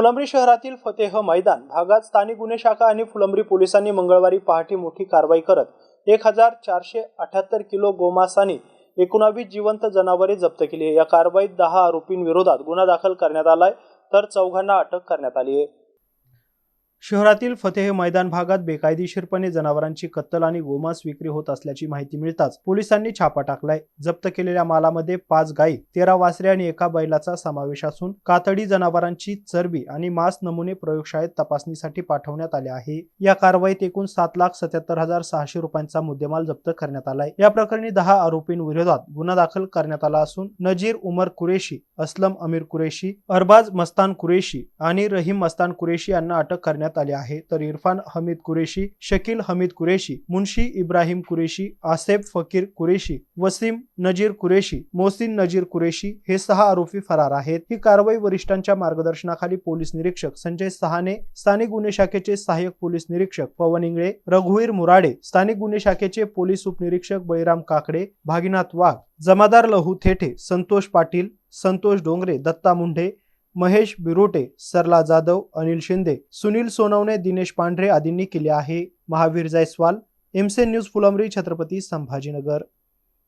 फुलंब्री शहरातील फतेह मैदान भागात स्थानिक गुन्हे शाखा आणि फुलंब्री पोलिसांनी मंगळवारी पहाटे मोठी कारवाई करत एक हजार चारशे अठ्याहत्तर किलो गोमांस आणि एकोणावीस जिवंत जनावरे जप्त केली आहे. या कारवाईत दहा आरोपींविरोधात गुन्हा दाखल करण्यात आलाय तर चौघांना अटक करण्यात आली आहे. शहरातील फतेह मैदान भागात बेकायदेशीरपणे जनावरांची कत्तल आणि गोमांस विक्री होत असल्याची माहिती मिळताच पोलिसांनी छापा टाकलाय. जप्त केलेल्या मालामध्ये पाच गायी तेरा वासरे आणि एका बैलाचा समावेश असून कातडी जनावरांची चरबी आणि मांस नमुने प्रयोगशाळेत तपासणीसाठी पाठवण्यात आले आहे. या कारवाईत एकूण सात लाख सत्याहत्तर हजार सहाशे रुपयांचा मुद्देमाल जप्त करण्यात आलाय. या प्रकरणी दहा आरोपींविरोधात गुन्हा दाखल करण्यात आला असून नजीर उमर कुरेशी असलम अमीर कुरेशी अरबाज मस्तान कुरेशी आणि रहीम मस्तान कुरेशी यांना अटक करण्यात आली आहे. तर इरफान हमीद कुरेशी शकील हमीद कुरेशी मुन्शी इब्राहिम कुरेशी आसेफ फकीर कुरेशी वसीम नजीर कुरेशी मोहसिन नजीर कुरेशी हे सहा आरोपी फरार आहेत. ही कारवाई वरिष्ठांच्या मार्गदर्शनाखाली पोलीस निरीक्षक संजय सहाने स्थानिक गुन्हे शाखेचे सहाय्यक पोलीस निरीक्षक पवन इंगळे रघुवीर मुराडे स्थानिक गुन्हे शाखेचे पोलीस उपनिरीक्षक बळीराम काकडे भागीनाथ वाघ जमादार लहू थेठे संतोष पाटील संतोष डोंगरे दत्ता मुंढे महेश बिरोटे सरला जाधव अनिल शिंदे सुनील सोनवणे दिनेश पांढरे आदींनी केले आहे. महावीर जायस्वाल एमसे न्यूज फुलंब्री छत्रपती संभाजीनगर.